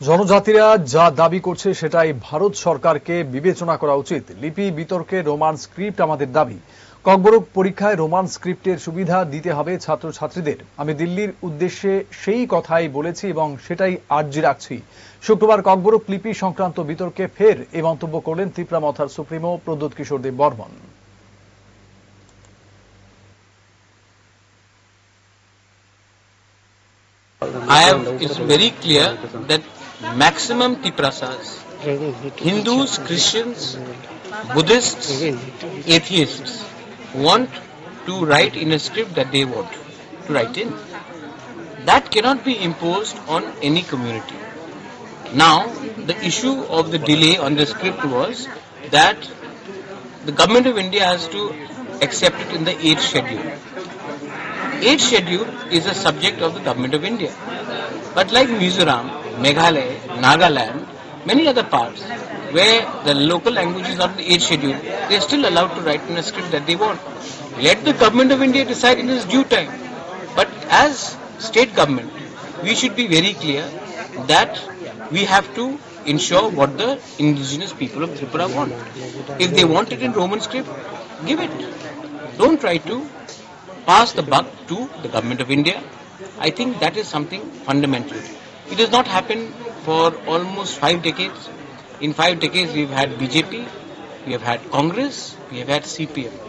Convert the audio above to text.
জনজাতিরা যা দাবি করছে সেটাই ভারত সরকারকে বিবেচনা করা উচিত। লিপি বিতর্কে রোমান স্ক্রিপ্ট আমাদের দাবি। ককবরক পরীক্ষায় রোমান স্ক্রিপ্টের সুবিধা দিতে হবে ছাত্রছাত্রীদের। আমি দিল্লির উদ্দেশ্যে সেই কথাই বলেছি এবং সেটাই আর্জি রাখছি। শুক্রবার ককবরক লিপি সংক্রান্ত বিতর্কে ফের এই মন্তব্য করলেন Tripura মথার supremo Pradyot Kishore Deb Barman. I have, it's very clear that maximum Tiprasas, Hindus, Christians, Buddhists, atheists want to write in a script that they want to write in. That cannot be imposed on any community. Now, the issue of the delay on the script was that the government of India has to accept it in the 8th schedule. 8th schedule is a subject of the government of India. But like Mizoram, Meghalaya, Nagaland, many other parts where the local language is not the 8th schedule, they are still allowed to write in a script that they want. Let the government of India decide in its due time. But as state government, we should be very clear that we have to ensure what the indigenous people of Tripura want. If they want it in Roman script, give it. Don't try to pass the buck to the government of India. I think that is something fundamental. It has not happened for almost five decades. In five decades, we've had BJP, we have had Congress, we have had CPM.